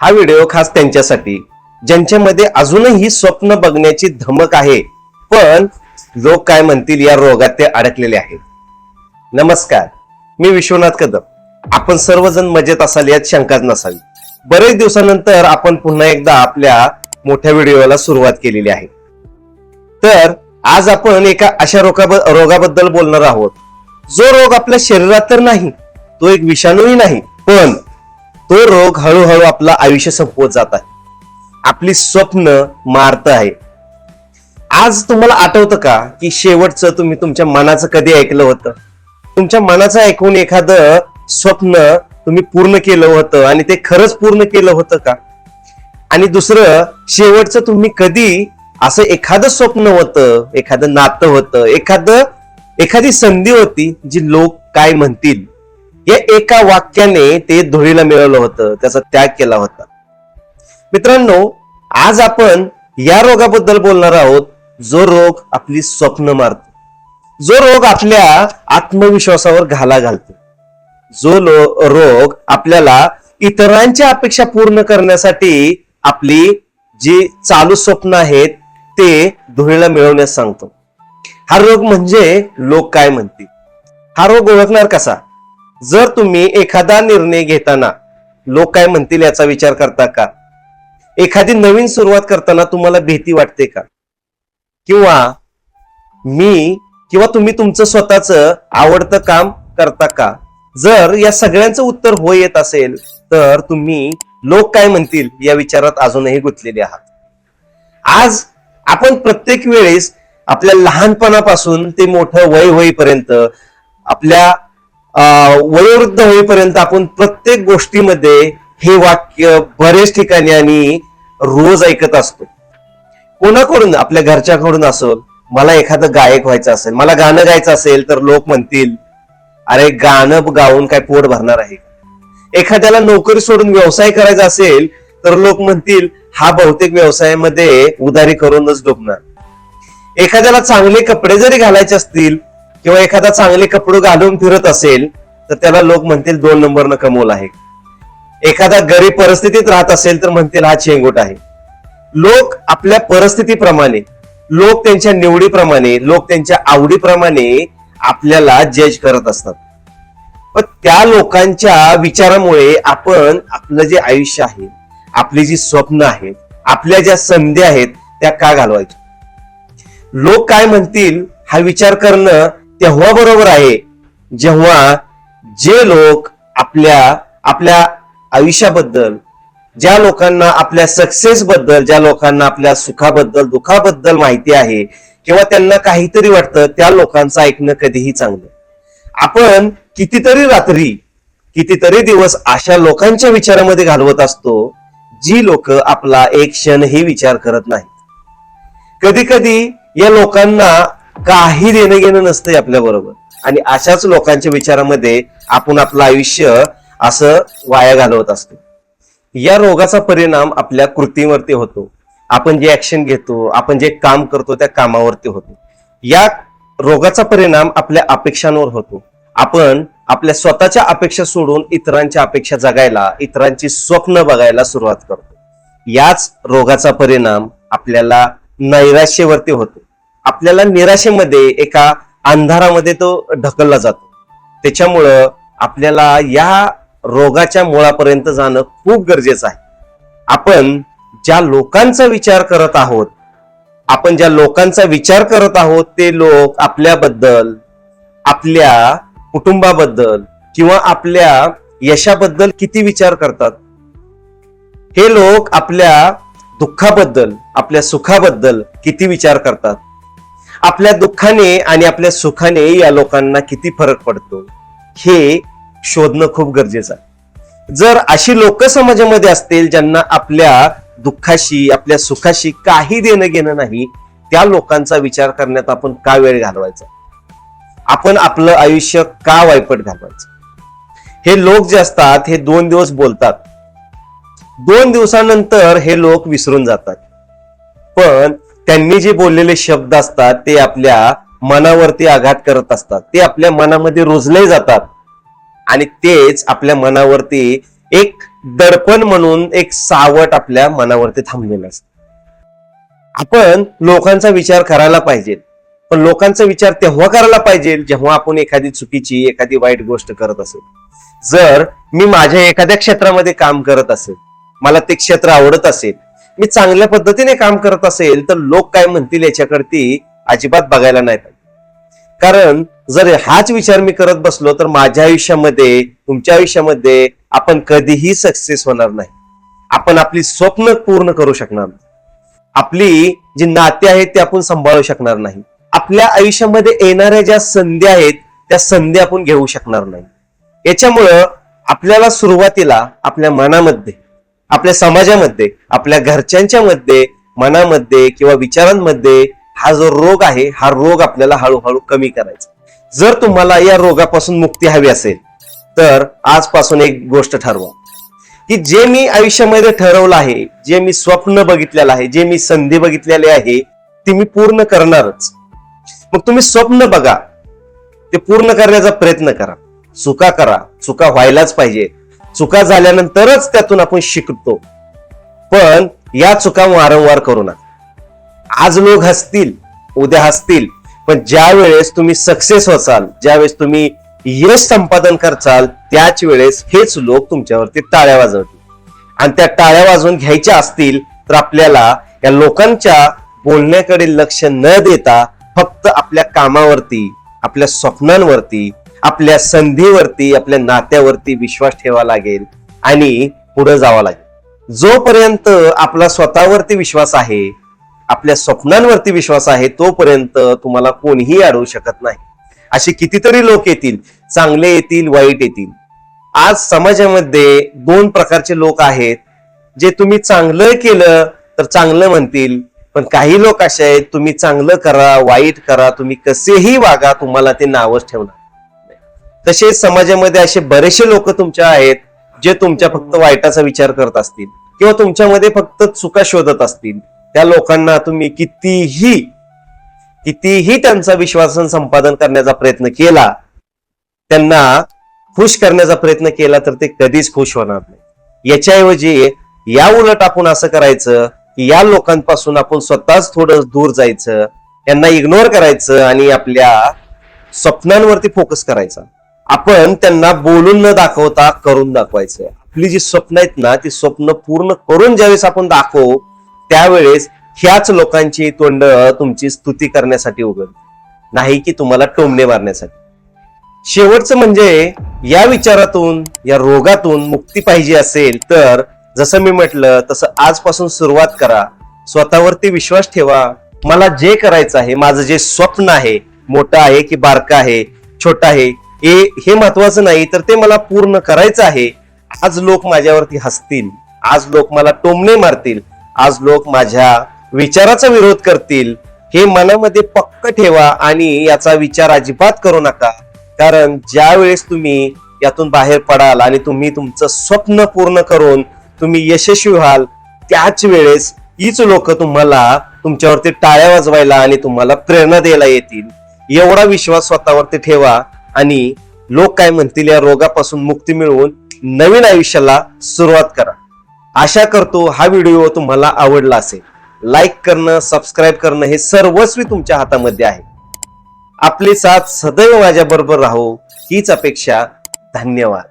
हा व्हिडिओ खास त्यांच्यासाठी ज्यांच्यामध्ये अजूनही स्वप्न बघण्याची धमक आहे. पण लोक काय म्हणतील या रोगात ते अडकलेले आहेत. नमस्कार मी विश्वनाथ कदम. आपण सर्वजण मजेत असाल यात शंकाच नसावी. बरेच दिवसानंतर आपण पुन्हा एकदा आपल्या मोठ्या व्हिडिओला सुरुवात केलेली आहे. तर आज आपण एका अशा रोगाब रोगाबद्दल बोलणार आहोत. जो रोग आपल्या शरीरात तर नाही तो एक विषाणूही नाही पण तो रोग हळूहळू आपलं आयुष्य संपवत जात आहे. आपली स्वप्न मारत आहे. आज तुम्हाला आठवतं का की शेवटचं तुम्ही तुमच्या मनाचं कधी ऐकलं होतं? तुमच्या मनाचं ऐकून एखादं स्वप्न तुम्ही पूर्ण केलं होतं आणि ते खरंच पूर्ण केलं होतं का? आणि दुसरं शेवटचं तुम्ही कधी असं एखादं स्वप्न होतं एखादं नातं होतं एखादं एखादी संधी होती जी लोक काय म्हणतील? या एका वाक्याने ते धुळीला मिळवलं होतं त्याचा त्याग केला होता. मित्रांनो आज आपण या रोगाबद्दल बोलणार आहोत जो रोग आपली स्वप्न मारतो. जो रोग आपल्या आत्मविश्वासावर घाला घालतो. जो लो रोग आपल्याला इतरांच्या अपेक्षा पूर्ण करण्यासाठी आपली जी चालू स्वप्न आहेत ते धुळीला मिळवण्यास सांगतो. हा रोग म्हणजे लोक काय म्हणतील? हा रोग ओळखणार कसा? जर तुम्ही एखादा निर्णय घेताना लोक काय म्हणतील याचा विचार करता का? एखादी नवीन सुरुवात करताना तुम्हाला भीती वाटते का? किंवा मी किंवा तुम्ही तुमचं स्वतःच आवडतं काम करता का? जर या सगळ्यांचं उत्तर होय येत असेल तर तुम्ही लोक काय म्हणतील या विचारात अजूनही गुंतलेले आहात. आज आपण प्रत्येक वेळेस आपल्या लहानपणापासून ते मोठं वय होईपर्यंत आपल्या वयोवृद्ध होईपर्यंत आपण प्रत्येक गोष्टीमध्ये हे वाक्य बरेच ठिकाणी आणि रोज ऐकत असतो. कोणाकडून आपल्या घरच्याकडून असेल मला एखादं गायक व्हायचं असेल मला गाणं गायचं असेल तर लोक म्हणतील अरे गाणं गाऊन काय पोट भरणार आहे एखाद्याला नोकरी सोडून व्यवसाय करायचा असेल तर लोक म्हणतील हा बहुतेक व्यवसायामध्ये उदारी करूनच डुबणार. एखाद्याला चांगले कपडे जरी घालायचे असतील किंवा एखादा चांगले कपडे घालून फिरत असेल तर त्याला लोक म्हणतील दोन नंबरनं कमवलं आहे. एखादा गरीब परिस्थितीत राहत असेल तर म्हणतील हा चेंगूट आहे. लोक आपल्या परिस्थितीप्रमाणे लोक त्यांच्या निवडीप्रमाणे लोक त्यांच्या आवडीप्रमाणे आपल्याला जज करत असतात. पण त्या लोकांच्या विचारामुळे आपण आपलं जे आयुष्य आहे आपली जी स्वप्न आहेत आपल्या ज्या संधी आहेत त्या का घालवायच्या? लोक काय म्हणतील हा विचार करणं तेव्हा बरोबर आहे. जेव्हा जे लोक आपल्या आपल्या आयुष्याबद्दल ज्या लोकांना आपल्या सक्सेस बद्दल ज्या लोकांना आपल्या सुखाबद्दल दुखाबद्दल माहिती आहे किंवा त्यांना काहीतरी वाटतं त्या लोकांचं ऐकणं कधीही चांगलं. आपण कितीतरी रात्री कितीतरी दिवस अशा लोकांच्या विचारामध्ये घालवत असतो जी लोक आपला एक क्षणही विचार करत नाही कधी कधी या लोकांना काही देणं घेणं नसतंय आपल्या बरोबर. आणि अशाच लोकांच्या विचारामध्ये आपण आपलं आयुष्य असं वाया घालवत असतो. या रोगाचा परिणाम आपल्या कृतीवरती होतो. आपण जे ऍक्शन घेतो आपण जे काम करतो त्या कामावरती होतो. या रोगाचा परिणाम आपल्या अपेक्षांवर होतो. आपण आपल्या स्वतःच्या अपेक्षा सोडून इतरांच्या अपेक्षा जगायला इतरांची स्वप्न बघायला सुरुवात करतो. याच रोगाचा परिणाम आपल्याला नैराश्यवरती होतो. आपल्याला निराशेमध्ये एका अंधारामध्ये तो ढकलला जातो. त्याच्यामुळं आपल्याला या रोगाच्या मुळापर्यंत जाणं खूप गरजेचं आहे. आपण ज्या लोकांचा विचार करत आहोत आपण ज्या लोकांचा विचार करत आहोत ते लोक आपल्याबद्दल आपल्या कुटुंबाबद्दल किंवा आपल्या यशाबद्दल किती विचार करतात? हे लोक आपल्या दुःखाबद्दल आपल्या सुखाबद्दल किती विचार करतात? आपल्या दुःखाने आणि आपल्या सुखाने या लोकांना किती फरक पडतो हे शोधणं खूप गरजेचं आहे. जर अशी लोक समाजामध्ये असतील ज्यांना आपल्या दुःखाशी आपल्या सुखाशी काही देणं घेणं नाही त्या लोकांचा विचार करण्यात आपण का वेळ घालवायचा? आपण आपलं आयुष्य का वायपट घालवायचं? हे लोक जे असतात हे दोन दिवस बोलतात. दोन दिवसानंतर हे लोक विसरून जातात. पण त्यांनी जे बोललेले शब्द असतात ते आपल्या मनावरती आघात करत असतात. ते आपल्या मनामध्ये रुजले जातात. आणि तेच आपल्या मनावरती एक दडपण म्हणून एक सावट आपल्या मनावरती थांबलेलं असतं. आपण लोकांचा विचार करायला पाहिजे. पण लोकांचा विचार तेव्हा करायला पाहिजे जेव्हा आपण एखादी चुकीची एखादी वाईट गोष्ट करत असेल. जर मी माझ्या एखाद्या क्षेत्रामध्ये काम करत असेल मला ते क्षेत्र आवडत असेल मी चांगल्या पद्धतीने काम करत असेल तर लोक काय म्हणतील याच्याकडती अजिबात बघायला नाही पाहिजे कारण जर हाच विचार मी करत बसलो तर माझ्या आयुष्यामध्ये तुमच्या आयुष्यामध्ये आपण कधीही सक्सेस होणार नाही. आपण आपली स्वप्न पूर्ण करू शकणार नाही. आपली जी नाते आहेत ते आपण सांभाळू शकणार नाही. आपल्या आयुष्यामध्ये येणाऱ्या ज्या संधी आहेत त्या संधी आपण घेऊ शकणार नाही. याच्यामुळं आपल्याला सुरुवातीला आपल्या मनामध्ये आपल्या समाजामध्ये आपल्या घरच्यांच्या मध्ये मनामध्ये किंवा विचारांमध्ये हा जो रोग आहे हा रोग आपल्याला हळूहळू कमी करायचा. जर तुम्हाला या रोगापासून मुक्ती हवी असेल तर आजपासून एक गोष्ट ठरवा. की जे मी आयुष्यामध्ये ठरवलं आहे जे मी स्वप्न बघितलेलं आहे जे मी संधी बघितलेली आहे ती मी पूर्ण करणारच. मग तुम्ही स्वप्न बघा. ते पूर्ण करण्याचा प्रयत्न करा. चुका करा. चुका व्हायलाच पाहिजे. चुका झाल्यानंतरच त्यातून आपण शिकतो. पण या चुका वारंवार करू नका. आज लोक हसतील उद्या हसतील पण ज्या वेळेस तुम्ही सक्सेस व्हाल ज्यावेळेस तुम्ही यश संपादन करचाल त्याच वेळेस हेच लोक तुमच्यावरती टाळ्या वाजवतील. आणि त्या टाळ्या वाजवून घ्यायच्या असतील तर आपल्याला या लोकांच्या बोलण्याकडे लक्ष न देता फक्त आपल्या कामावरती आपल्या स्वप्नांवरती आपल्या संधीवरती आपल्या नात्यावरती विश्वास ठेवा लागेल आणि पुढे जावं लागेल. जोपर्यंत आपला स्वतःवरती विश्वास आहे आपल्या स्वप्नांवरती विश्वास आहे तोपर्यंत तुम्हाला कोणीही अडवू शकत नाही. असे कितीतरी लोक येतील चांगले येतील वाईट येतील. आज समाजामध्ये दोन प्रकारचे लोक आहेत जे तुम्ही चांगलं केलं तर चांगलं म्हणतील पण काही लोक असे आहेत तुम्ही चांगलं करा वाईट करा तुम्ही कसेही वागा तुम्हाला ते नावच ठेवणार. तसेच समाजामध्ये असे बरेचसे लोक तुमच्या आहेत जे तुमच्या फक्त वाईटाचा विचार करत असतील किंवा तुमच्यामध्ये फक्त चुका शोधत असतील. त्या लोकांना तुम्ही कितीही कितीही त्यांचा विश्वास संपादन करण्याचा प्रयत्न केला त्यांना खुश करण्याचा प्रयत्न केला तर ते कधीच खुश होणार नाही. याच्याऐवजी या उलट आपण असं करायचं की या लोकांपासून आपण स्वतःच थोडं दूर जायचं यांना इग्नोर करायचं आणि आपल्या स्वप्नांवरती फोकस करायचा. आपण त्यांना बोलून न दाखवता करून दाखवायचं आपली जी स्वप्न आहेत ना ती स्वप्न पूर्ण करून ज्यावेळेस आपण दाखवू त्यावेळेस ह्याच लोकांची तोंड तुमची स्तुती करण्यासाठी उघड नाही की तुम्हाला टोमणे मारण्यासाठी. शेवटचं म्हणजे या विचारातून या रोगातून मुक्ती पाहिजे असेल तर जसं मी म्हटलं तसं आजपासून सुरुवात करा. स्वतःवरती विश्वास ठेवा. मला जे करायचं आहे माझं जे स्वप्न आहे मोठं आहे की बारकं आहे छोटं आहे हे हे महत्वाचं नाही तर ते मला पूर्ण करायचं आहे. आज लोक माझ्यावरती हसतील. आज लोक मला टोमणे मारतील. आज लोक माझ्या विचाराचा विरोध करतील. हे मनामध्ये पक्क ठेवा आणि याचा विचार अजिबात करू नका. कारण ज्या वेळेस तुम्ही यातून बाहेर पडाल आणि तुम्ही तुमचं स्वप्न पूर्ण करून तुम्ही यशस्वी व्हाल त्याच वेळेस हीच लोक तुम्हाला तुमच्यावरती टाळ्या वाजवायला आणि तुम्हाला प्रेरणा द्यायला येतील. एवढा विश्वास स्वतःवरती ठेवा. आणि लोक काय म्हणतील या रोगापासून मुक्ती मिळवून नवीन आयुष्याला सुरुवात करा. आशा करतो हा व्हिडिओ तुम्हाला आवडला असेल. लाईक करणं सबस्क्राईब करणं हे सर्वस्वी तुमच्या हातामध्ये आहे. आपली साथ सदैव माझ्या बरोबर राहो. हीच अपेक्षा. धन्यवाद.